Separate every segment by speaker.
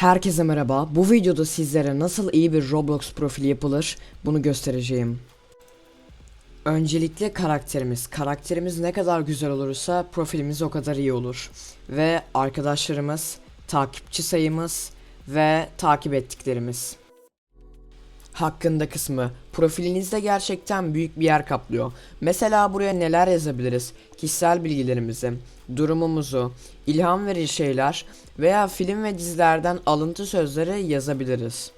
Speaker 1: Herkese merhaba. Bu videoda sizlere nasıl iyi bir Roblox profili yapılır bunu göstereceğim. Öncelikle karakterimiz. Karakterimiz ne kadar güzel olursa profilimiz o kadar iyi olur. Ve arkadaşlarımız, takipçi sayımız ve takip ettiklerimiz. Hakkında kısmı. Profilinizde gerçekten büyük bir yer kaplıyor. Mesela buraya neler yazabiliriz? Kişisel bilgilerimizi, durumumuzu, ilham verici şeyler veya film ve dizilerden alıntı sözleri yazabiliriz.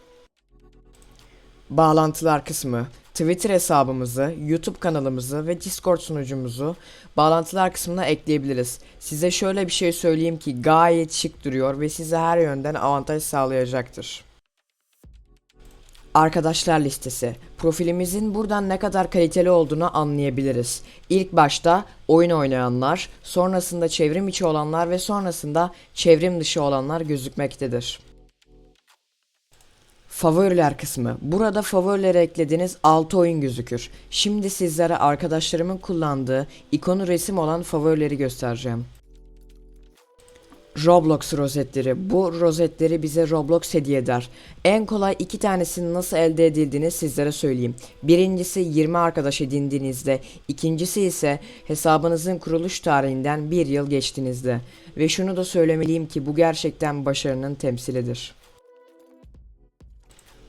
Speaker 1: Bağlantılar kısmı. Twitter hesabımızı, YouTube kanalımızı ve Discord sunucumuzu bağlantılar kısmına ekleyebiliriz. Size şöyle bir şey söyleyeyim ki gayet şık duruyor ve size her yönden avantaj sağlayacaktır. Arkadaşlar listesi. Profilimizin buradan ne kadar kaliteli olduğunu anlayabiliriz. İlk başta oyun oynayanlar, sonrasında çevrim içi olanlar ve sonrasında çevrim dışı olanlar gözükmektedir. Favoriler kısmı. Burada favorilere eklediğiniz 6 oyun gözükür. Şimdi sizlere arkadaşlarımın kullandığı ikonu resim olan favorileri göstereceğim. Roblox rozetleri. Bu rozetleri bize Roblox hediye eder. En kolay iki tanesinin nasıl elde edildiğini sizlere söyleyeyim. Birincisi 20 arkadaş edindiğinizde, ikincisi ise hesabınızın kuruluş tarihinden bir yıl geçtiğinizde. Ve şunu da söylemeliyim ki bu gerçekten başarının temsilidir.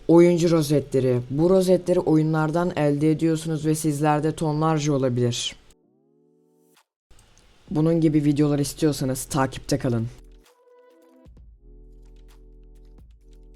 Speaker 1: Oyuncu rozetleri. Bu rozetleri oyunlardan elde ediyorsunuz ve sizlerde tonlarca olabilir. Bunun gibi videolar istiyorsanız takipte kalın.